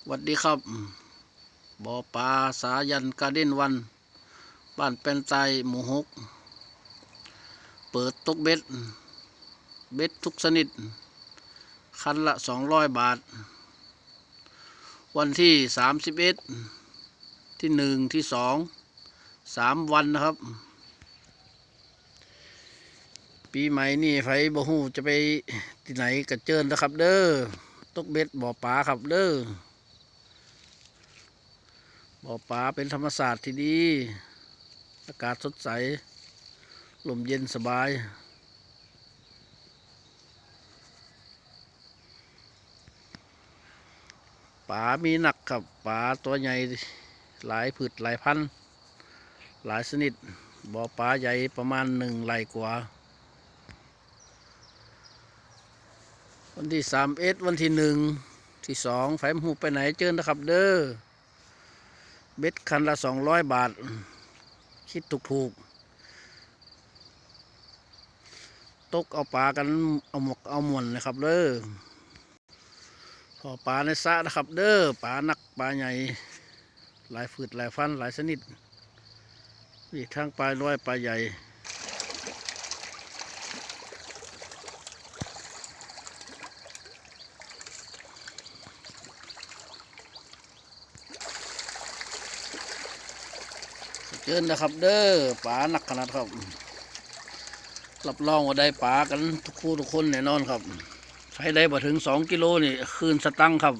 สวัสดีครับบ่อปลาสายันการ์เด้นวัน บ้านเป็นไตหมู่หก เปิดตกเบ็ด เบ็ดทุกชนิด คันละสองร้อยบาท วันที่สามสิบเอ็ดที่หนึ่งที่สองสามวันนะครับ ปีใหม่นี่ไฟบ่ฮู้จะไปที่ไหนกระเจิญนะครับ เด้อตกเบ็ดบ่อปลาครับเด้อ บ่อปลาเป็นธรรมศาสตร์ที่ดี อากาศสดใส ลมเย็นสบาย ปลามีหนักครับปลาตัวใหญ่หลายผืดหลายพัน หลายชนิด บ่อปลาใหญ่ประมาณหนึ่งไหลกว่าวันที่สามเอ็ดวันที่หนึ่งที่สองไฟมหูไปไหนเจอนะครับเด้อ เบ็ดคันละสองร้อยบาท คิดถูกถูกตกเอาปลากันเอาหมกเอาหมวนนะครับเด้อพอปลาในสระนะครับ เด้อปลาหนักปลาใหญ่หลายฝืดหลายฟันหลายชนิดนี่ทั้งปลาน้อยปลาใหญ่ เจิญนะครับ เด้อป๋าหนักขนาดครับรับรองว่าได้ป๋ากันทุกคู่ทุกคนแน่นอนครับใช้ได้บ่ถึงสองกิโลนี่คืนสตังค์ครับ